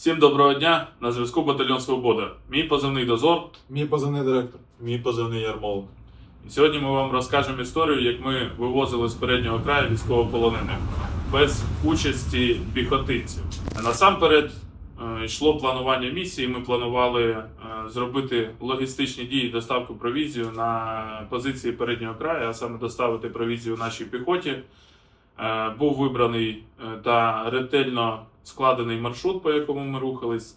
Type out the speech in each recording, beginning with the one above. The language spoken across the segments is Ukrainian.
Всім доброго дня! На зв'язку батальйон Свобода. Мій позивний дозор. Мій позивний директор. Мій позивний Ярмол. І сьогодні ми вам розкажемо історію, як ми вивозили з переднього краю військовополонених без участі піхотинців. Насамперед е, йшло планування місії. Ми планували е, зробити логістичні дії, доставку провізію на позиції переднього краю, а саме доставити провізію нашій піхоті. Е, Був вибраний та ретельно складений маршрут, по якому ми рухались.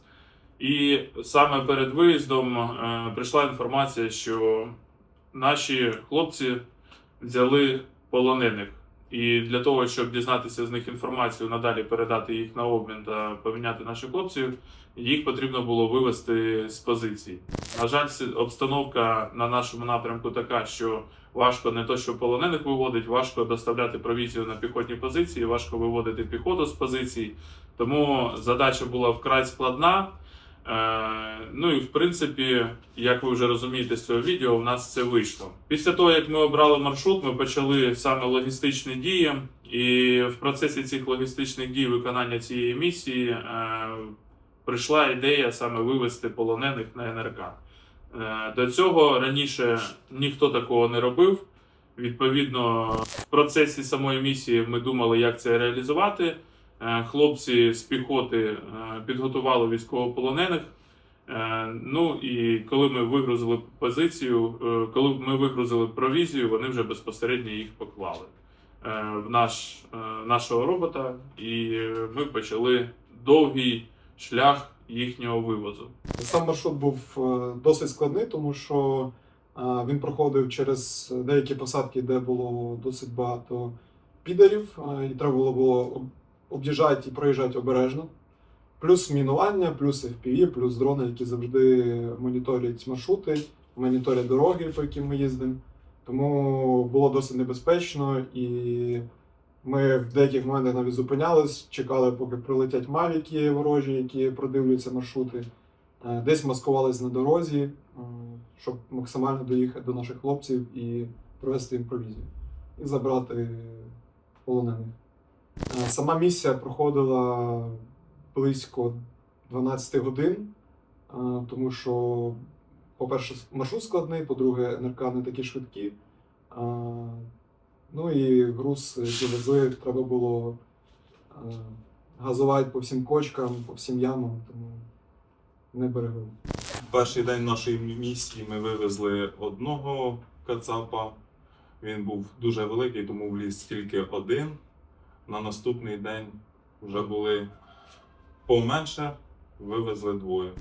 І саме перед виїздом е, прийшла інформація, що наші хлопці взяли полонених. І для того, щоб дізнатися з них інформацію, надалі передати їх на обмін та поміняти наших хлопців, їх потрібно було вивести з позицій. На жаль, обстановка на нашому напрямку така, що важко не то, що полонених виводить, важко доставляти провізію на піхотні позиції, важко виводити піхоту з позицій. Тому задача була вкрай складна. Е, ну і в принципі, як ви вже розумієте з цього відео, у нас це вийшло. Після того, як ми обрали маршрут, ми почали саме логістичні дії, і в процесі цих логістичних дій виконання цієї місії е, прийшла ідея саме вивести полонених на НРК. Е, до цього раніше ніхто такого не робив. Відповідно, в процесі самої місії ми думали, як це реалізувати. Е, Хлопці з піхоти е, підготували військовополонених. Е, Ну і коли ми вигрузили позицію, коли ми вигрузили провізію, вони вже безпосередньо їх поклали в наш, нашого робота, і ми почали довгий шлях їхнього вивозу. Сам маршрут був досить складний, тому що він проходив через деякі посадки, де було досить багато підерів, і треба було об- об'їжджати і проїжджати обережно. Плюс мінування, плюс FPV, плюс дрони, які завжди моніторять маршрути, моніторять дороги, по яким ми їздимо. Тому було досить небезпечно, і ми в деяких моментах навіть зупинялись, чекали, поки прилетять мавіки ворожі, які продивлюються маршрути. Е, Десь маскувались на дорозі, е, щоб максимально доїхати до наших хлопців і привезти їм провізію і забрати полонених. Е, Сама місія проходила близько 12 годин, е, тому що, по-перше, маршрут складний, по-друге, НРК не такі швидкі. Е, Ну і груз, який везли, треба було газувати по всім кочкам, по всім ямам, тому не берегли. Перший день нашої місії ми вивезли одного кацапа. Він був дуже великий, тому вліз тільки один. На наступний день вже були поменше, вивезли двоє.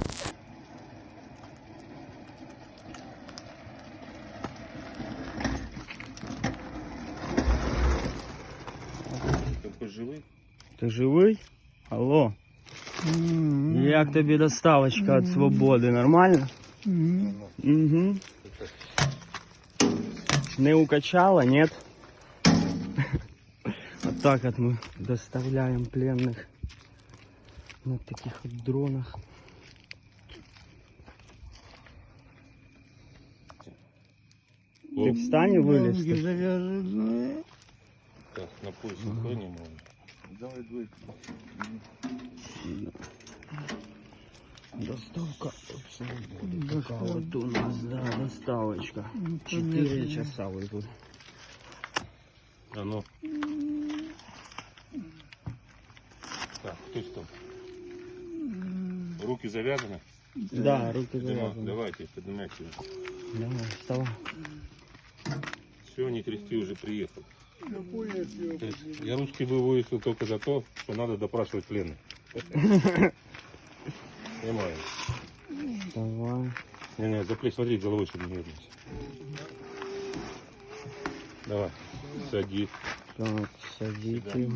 Ти живий? Ти живий? Алло. Як тобі доставочка від свободи? Нормально? Угу. Не укачала, нет? Так вот мы доставляем пленных на таких вот дронах. Ты встань и вылез. Так, на пояс ага. не можна. Давай двойку. Доставка свободы. Такая вот у нас, да, доставочка. Четыре часа выйдут. А ну. Хтось там. Руки зав'язані? Да, руки завязаны. давайте, поднимайте. Давай, вставай. Все, не крести, уже приехал. Я русский бы выехал только за то, что надо допрашивать пленных. Понимаю. Давай. Не-не, за плечи смотри, головой, чтобы не вернуться. Давай, садись. Так, садите.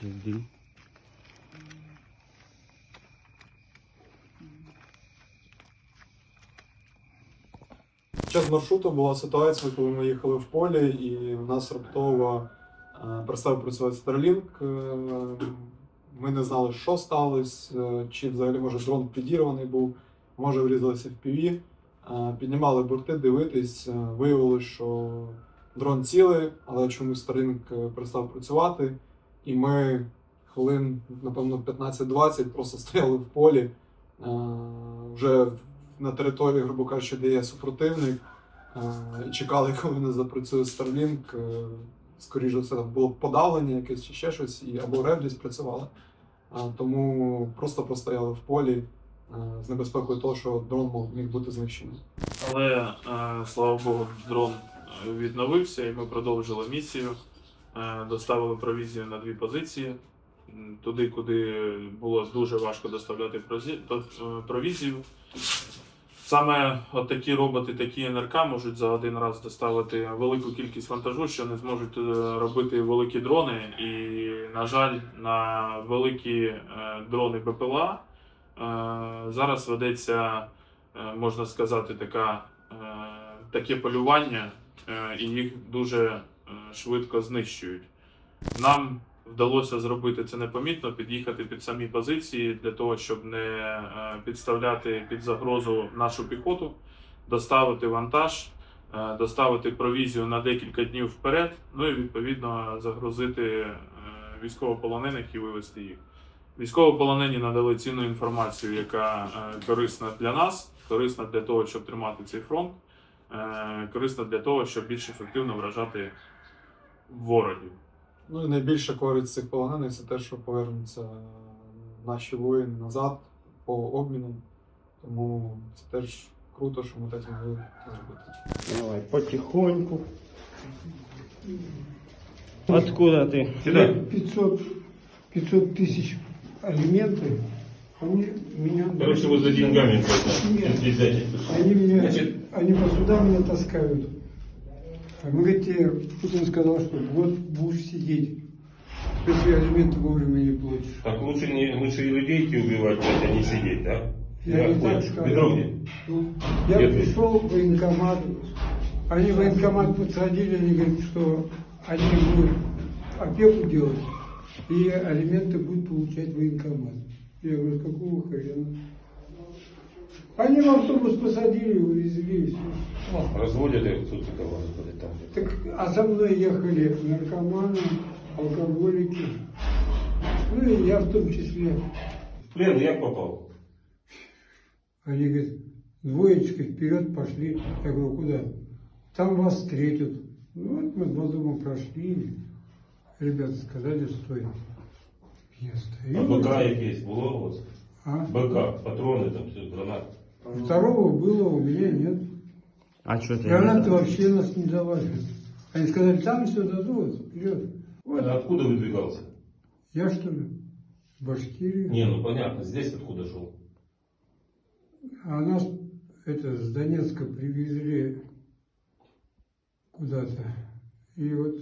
Сиди. Під час маршруту була ситуація, коли ми їхали в полі, і в нас раптово е, перестав працювати Starlink. Е, Ми не знали, що сталося, е, чи взагалі може дрон підірваний був, може врізалися в. Е, Піднімали борти, дивитись. Виявилося, що дрон цілий, але чомусь Starlink перестав працювати. І ми хвилин, напевно, 15-20 просто стояли в полі. Вже на території, грубо кажучи, де є супротивник. е, І чекали, коли не запрацює Starlink. Е, Скоріше за все, було подавлення якесь чи ще щось, і або рев десь працювала. Тому просто простояли в полі е, з небезпекою того, що дрон міг бути знищений. Але слава Богу, дрон відновився, і ми продовжили місію. Доставили провізію на дві позиції. Туди, куди було дуже важко доставляти провізію. Саме от такі роботи, такі НРК можуть за один раз доставити велику кількість вантажу, що не зможуть е, робити великі дрони. І, на жаль, на великі е, дрони БПЛА е, зараз ведеться можна сказати, така, таке полювання, і їх дуже швидко знищують. Нам вдалося зробити це непомітно, під'їхати під самі позиції для того, щоб не е, підставляти під загрозу нашу піхоту, доставити вантаж, е, доставити провізію на декілька днів вперед, ну і відповідно загрузити е, військовополонених і вивезти їх. Військовополонені надали цінну інформацію, яка корисна для нас, корисна для того, щоб тримати цей фронт, корисна для того, щоб більш ефективно вражати ворогів. Ну і найбільша користь цих полонених це те, що повернуться наші воїни назад по обміну. Тому це теж круто, що ми так змогли зробити. Давай, потихоньку. Откуда ты? 500, 500 тысяч алименты, они меня... Короче, вы за деньгами просто. Нет. Если взять. Они меня, Значит- они по судам меня таскают. Мы говорите, Путин сказал, что вот будешь сидеть, если алименты вовремя не платишь. Так лучше, не, лучше и людей идти убивать, а не сидеть, да? Я не понял. так где? Ну, Я Нет. пришел в военкомат, они в военкомат подсадили, они говорят, что они будут опеку делать, и алименты будет получать военкомат. Я говорю, какого хрена? Они в автобус посадили, увезли, и все. Разводят их тут это господи, там. Так, а со мной ехали наркоманы, алкоголики, ну и я в том числе. В плен я попал. Они говорят, двоечкой вперед пошли. Я говорю, куда? Там вас встретят. Ну вот мы два дома прошли. Ребята сказали, стой. Я А стою. БК есть, было у вас? А? БК, патроны там все, гранаты. Второго было, у меня нет. А что ты? Гранаты вообще нас не давали. Они сказали, там все дадут, вперед. Вот. А откуда выдвигался? Я что ли? С Башкирии. Не, ну понятно, здесь откуда шел? А нас это с Донецка привезли куда-то. И вот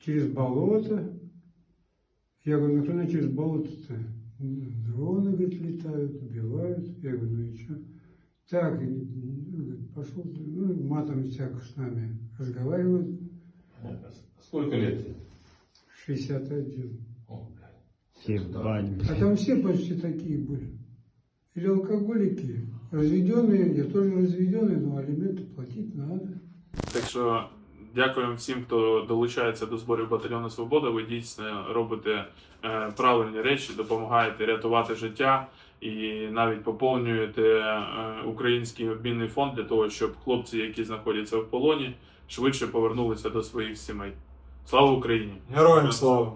через болото. Я говорю, ну нахрена через болото-то? «Ну, Дроны, говорит, летают, убивают. Я говорю, ну и что? Так, и, говорит, пошел, ты». ну, матом всяко с нами разговаривают. Сколько лет тебе? 61. О. А там все почти такие были. Или алкоголики, разведенные, я тоже разведенный, но алименты платить надо. Так що дякуємо всім, хто долучається до зборів батальйону Свобода. Ви дійсно робите е, правильні речі, допомагаєте рятувати життя і навіть поповнюєте е, український обмінний фонд для того, щоб хлопці, які знаходяться в полоні, швидше повернулися до своїх сімей. Слава Україні! Героям слава!